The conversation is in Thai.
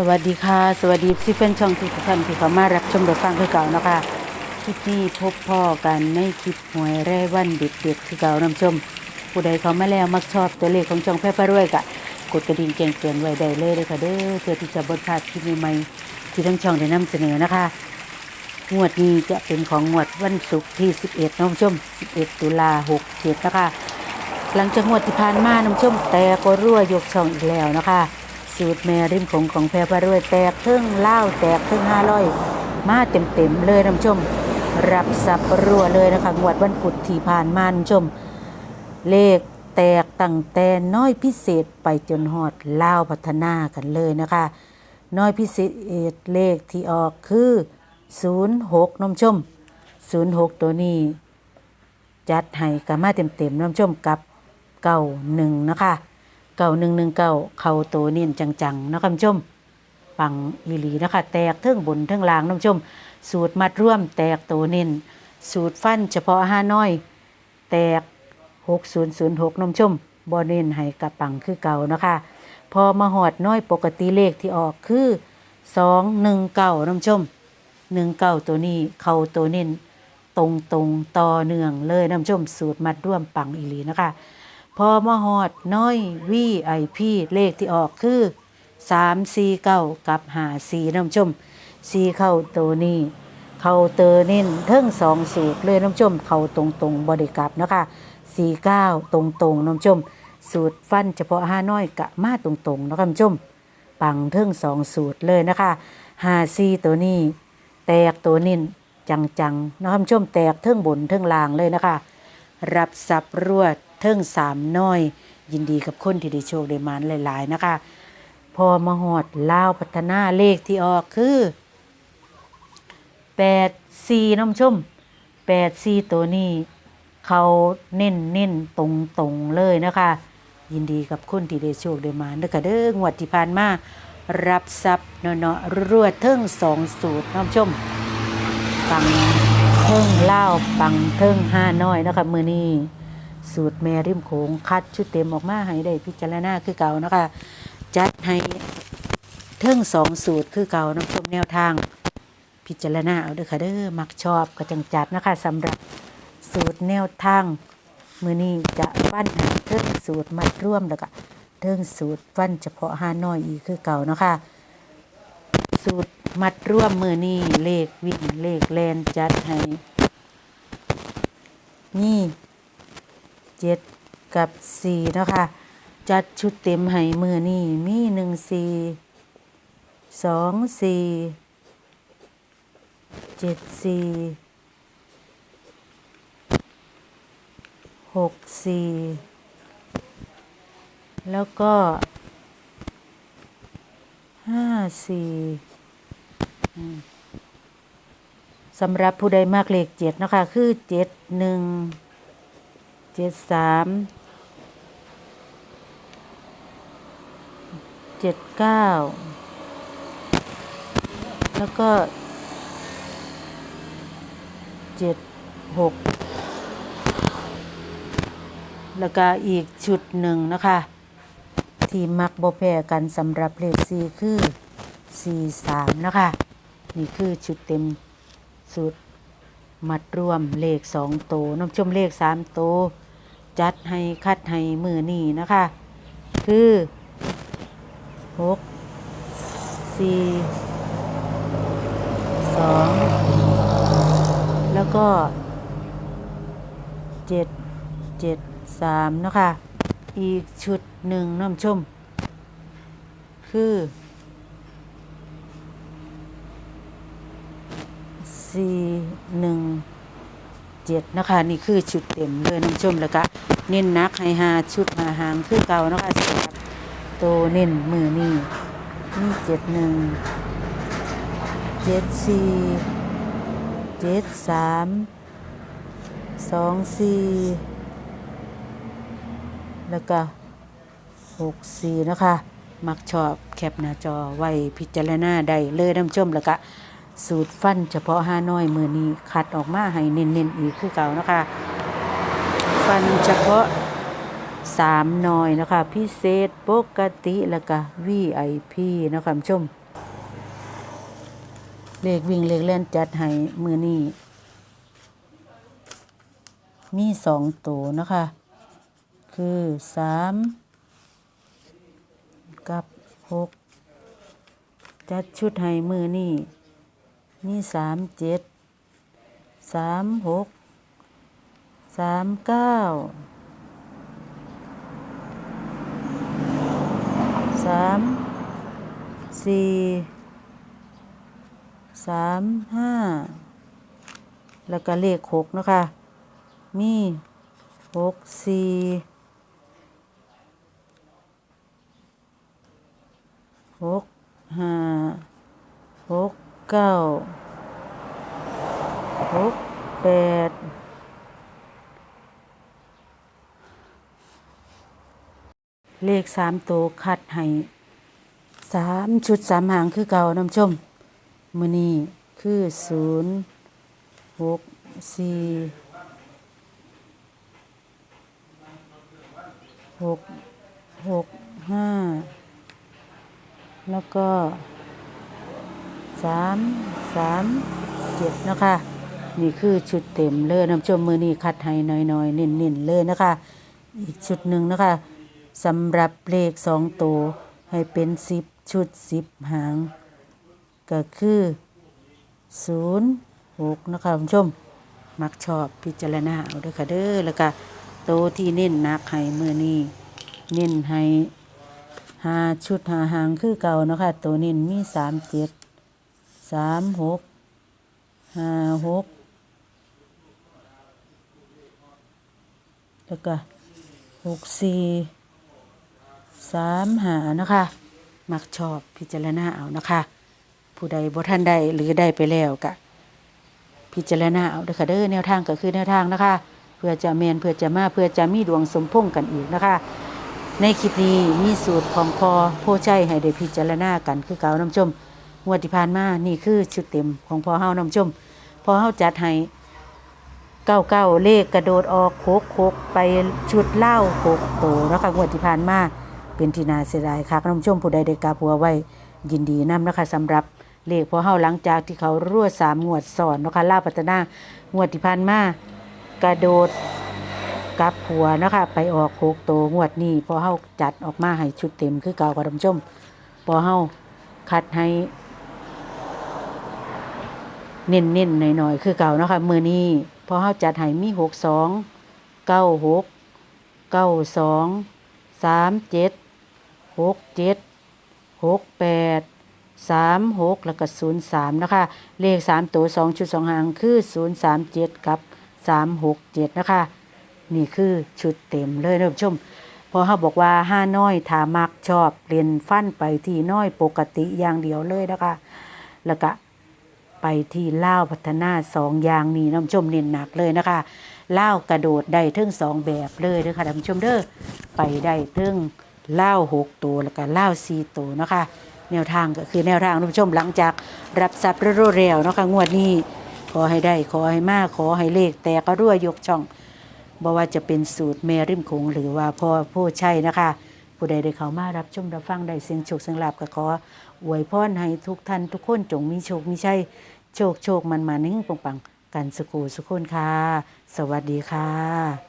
สวัสดีค่ะ สวัสดีซิเฟนช่องทุกท่านที่เข้ามารับชมรับฟังคือเก่านะคะคลิปนี้พบพ่อกันในคลิปหวยแร่วันเด็ดๆคือเก่านำชม ผู้ใดเขามาแล้วมักชอบตัวเลขของช่องแพร่พระรวยกะกดกระดิ่งแจ้งเตือนไว้ได้เลยเลยค่ะเด้อเพื่อที่จะบดพลาดคลิปใหม่ๆที่ทั้งช่องได้นำเสนอนะคะงวดนี้จะเป็นของงวดวันศุกร์ที่ 11น้องชม 11 ตุลา67นะคะหลังจากงวดที่ผ่านมาน้ำชมแตกก็รั่วยกช่องอีกแล้วนะคะ สูตรแม่ริมของของแพรพารวยแตกเครื่องเล่าแตกเครื่องห้าร้อยมาเต็มเต็มๆเลยน้ำชม รับสับรั่วเลยนะคะงวดวันพุธที่ผ่านมาน้ำชม เลขแตกตั้งแต่น้อยพิเศษไปจนหอดเล่าพัฒนากันเลยนะคะ น้อยพิเศษเลขที่ออกคือ 06น้ำชม 06 ตัวนี้ จัดให้กับมาเต็มๆน้ำชมกับเก่าหนึ่งนะคะ เก่าหนึ่งหนึ่งเก่าเข่าตัวเนียนจังๆนะคะน้ชมปังอีหลีนะคะแตกเทิงบนเทิงล่างน้ำชม สูตรมัดร่วมแตกโตเน้นสูตรฟันเฉพาะห้าน้อย แตก 6006น้ำชมบอเน้นให้กับปังคือเก่านะคะ พอมาหอดน้อยปกติเลขที่ออกคือ 219น้ำชม19ตัวนี้เข่าตัวเน้นตรงตรงๆต่อเนื่องเลยน้ำชมสูตรมัดร่วมปังอีหลีนะคะ พอมาหอดน้อยวีไอพีเลขที่ออกคือสามสี่เก้ากับหาสี่น้ำชมสี่เข้าตัวนี้เข้าเตอเน้นเทิงสองสูตรเลยน้ำชมเข้าตรงตรงบริกลับนะคะสี่เก้าตรงตรงน้ำชม สูตรฟันเฉพาะห้าน้อยกะมาตรงตรงนะคะน้ำชมปังเทิงสองสูตรเลยนะคะหาสี่ตัวนี้แตกตัวนิ่นจังๆน้ำชมแตกเทิงบนเทิงล่างเลยนะคะ รับสับรวด เทิงสามน้อย ยินดีกับคนที่ได้โชคได้มานหลาย ๆ นะคะ พอมาหอดลาวพัฒนาเลขที่ออกคือแปดสี่น้ำชมแปดสี่ตัวนี้เขาเน้นเน้นตรงตรงๆเลยนะคะ ยินดีกับคนที่ได้โชคได้มานเด้อค่ะเด้องวดที่ผ่านมา รับทรัพย์เนาะรวดเทิงสองสูตรน้ำชมปังเทิงเล่าวปังเทิงห้าน้อยนะคะมือนี้ สูตรแม่ริมโขงคัดชุดเต็มออกมาให้ได้พิจารณาคือเก่านะคะ จัดให้เทิงสองสูตรคือเก่าน้ำชมแนวทาง พิจารณาเอาเด้อค่ะเด้อมักชอบก็จังจัดนะคะสำหรับสูตรแนวทางมือนี้จะฟันให้เทิงสูตรมัดร่วมแล้วก็เทิงสูตรฟันเฉพาะห้าน้อยอีกคือเก่านะคะสูตรมัดร่วมมือนี่เลขวิ่งเลขแลนจัดให้นี่ เจ็ดกับสี่เนาะคะจัดชุดเต็มให้มือนี่มีหนึ่งสี่สองสี่เจ็ดสี่หกสี่แล้วก็ห้าสี่สำหรับผู้ใดมากเลขเจ็ดนะคะ คือเจ็ดหนึ่ง เจ็ดสามเจ็ดเก้าแล้วก็เจ็ดหกแล้วก็อีกชุดหนึ่งนะคะ ที่มักบ่แพ้กันสำหรับเลขสี่คือสี่สามนะคะ นี่คือชุดเต็มสุดมัดรวมเลขสองโตน้ำชมเลขสามโต จัดให้คัดให้มือนี่นะคะ คือหกสี่สองแล้วก็เจ็ดเจ็ดสามนะคะ อีกชุดหนึ่งน้ำชม คือสี่หนึ่งเจ็ดนะคะ นี่คือชุดเต็มเลยน้ำชมแล้วก็ เน้นนักให้หาชุดมาหางคือเก่านะคะสำหรับโตวเน้นมือนี่นี่เจ็ดหนึ่งเจ็ดสี่เจ็ดสามสองสี่แล้วก็หกสี่นะคะ มักชอบแคปหน้าจอไว้พิจารณาได้เลยน้ำชมแล้วก็สูตรฟันเฉพาะห้าน้อยมือนี้ คัดออกมาให้เน้นๆอีกคือเก่านะคะ ฟันเฉพาะสามน้อยนะคะพิเศษปกติแล้วก็ VIP นะคะคุณผู้ชม เลขวิ่งเลขเล่นจัดให้มือนี้มีสองตัวนะคะ คือสามกับหกจัดชุดให้มือนี้มีสามเจ็ดสามหก สามเก้าสามสี่สามห้าแล้วก็เลขหกนะคะ มีหกสี่หกห้าหกเก้าหกแปด เลขสามตัวคัดให้สามชุดสามหางคือเก่าน้ำชมมือนี้คือศูนย์หกสี่หกหกห้าแล้วก็สามสามเจ็ดนะคะนี่คือชุดเต็มเลยน้ำชมมือนี้คัดให้น้อยๆเน้นๆเลยนะคะ อีกชุดหนึ่งนะคะ สำหรับเลขสองตัวให้เป็นสิบชุดสิบหาง ก็คือศูนย์หกนะคะคุณผู้ชม มักชอบพิจารณาเอาด้อค่ะเด้อแล้วก็โตวที่เน้นนักให้มือนี้เน้นให้หาชุดหาหางคือเก่านะคะตัวเน้นมีสามเจ็ดสามหกห้าหกแล้วก็หกสี่ สามหานะคะ มักชอบพิจารณาเอานะคะ ผู้ใดบ่ท่านใดหรือได้ไปแล้วกะพิจารณาเอาเด้อค่ะเด้อแนวทางก็คือแนวทางนะคะ เพื่อจะเมนเพื่อจะมาเพื่อจะมีดวงสมพงกันอีกนะคะ ในคลิปนี้มีสูตรของพอโพชัยให้ได้พิจารณากันคือเก่าน้ำชมงวดที่ผ่านมานี่คือชุดเต็มของพอเฮาน้ำชมพอเฮาจัดให้เก้าเก้าเลขกระโดดออกโคกโคกไปชุดเล่าโคกโตนะคะงวดที่ผ่านมา เป็นที่นาเสียดายค่ะน้ชมผู้ใดได้กาผัวไว้ยินดีนํนะคะสำหรับเลขพอเฮาหลังจากที่เขารั่วสามงวดสอนนะคะล่าวพัฒนางวดที่ผ่านมากระโดดกับหัวนะคะไปออกโคกโตงวดนี้พอเฮาจัดออกมาให้ชุดเต็มคือเก่ากับท่านผู้ชมพอเฮาคัดให้เน้นเน้นหน่อยๆ คือเก่านะคะมือนี้พอเฮาจัดให้มีหกสองเก้าหกเก้าสองสามเจ็ด หกเจ็ดหกแปดสามหกแล้วก็ศูนย์สามนะคะ เลขสามตัวสองชุดสองหางคือศูนย์สามเจ็ดกับสามหกเจ็ดนะคะ นี่คือชุดเต็มเลยนะท่านผู้ชมพอเขาบอกว่าห้าน้อยถามักชอบเรียนฟันไปที่น้อยปกติอย่างเดียวเลยนะคะ แล้วก็ไปที่เล่าพัฒนาสองอย่างนี้น้ำชมเน้นหนักเลยนะคะเล่ากระโดดได้ถึงสองแบบเลยนะคะท่านผู้ชมเด้อไปได้ถึง เล่าหกตัวแล้วก็เล่าสี่ตัวนะคะแนวทางก็คือแนวทางท่านผู้ชมหลังจากรับทรัพย์รวดเร็วเนาะค่ะงวดนี้ขอให้ได้ขอให้มากขอให้เลขแต่ก็รั่วยกช่องบ่ว่าจะเป็นสูตรแม่ริมโขงหรือว่าพ่อผู้ใช่นะคะ ผู้ใดได้เขามารับชมรับฟังได้เสียงโชคเสียงลาบก็ขออวยพรให้ทุกท่านทุกคนจงมีโชคมีชัยโชคโชคมันมานิ่งปังปังกันสุขูสุขคนค่ะ สวัสดีค่ะ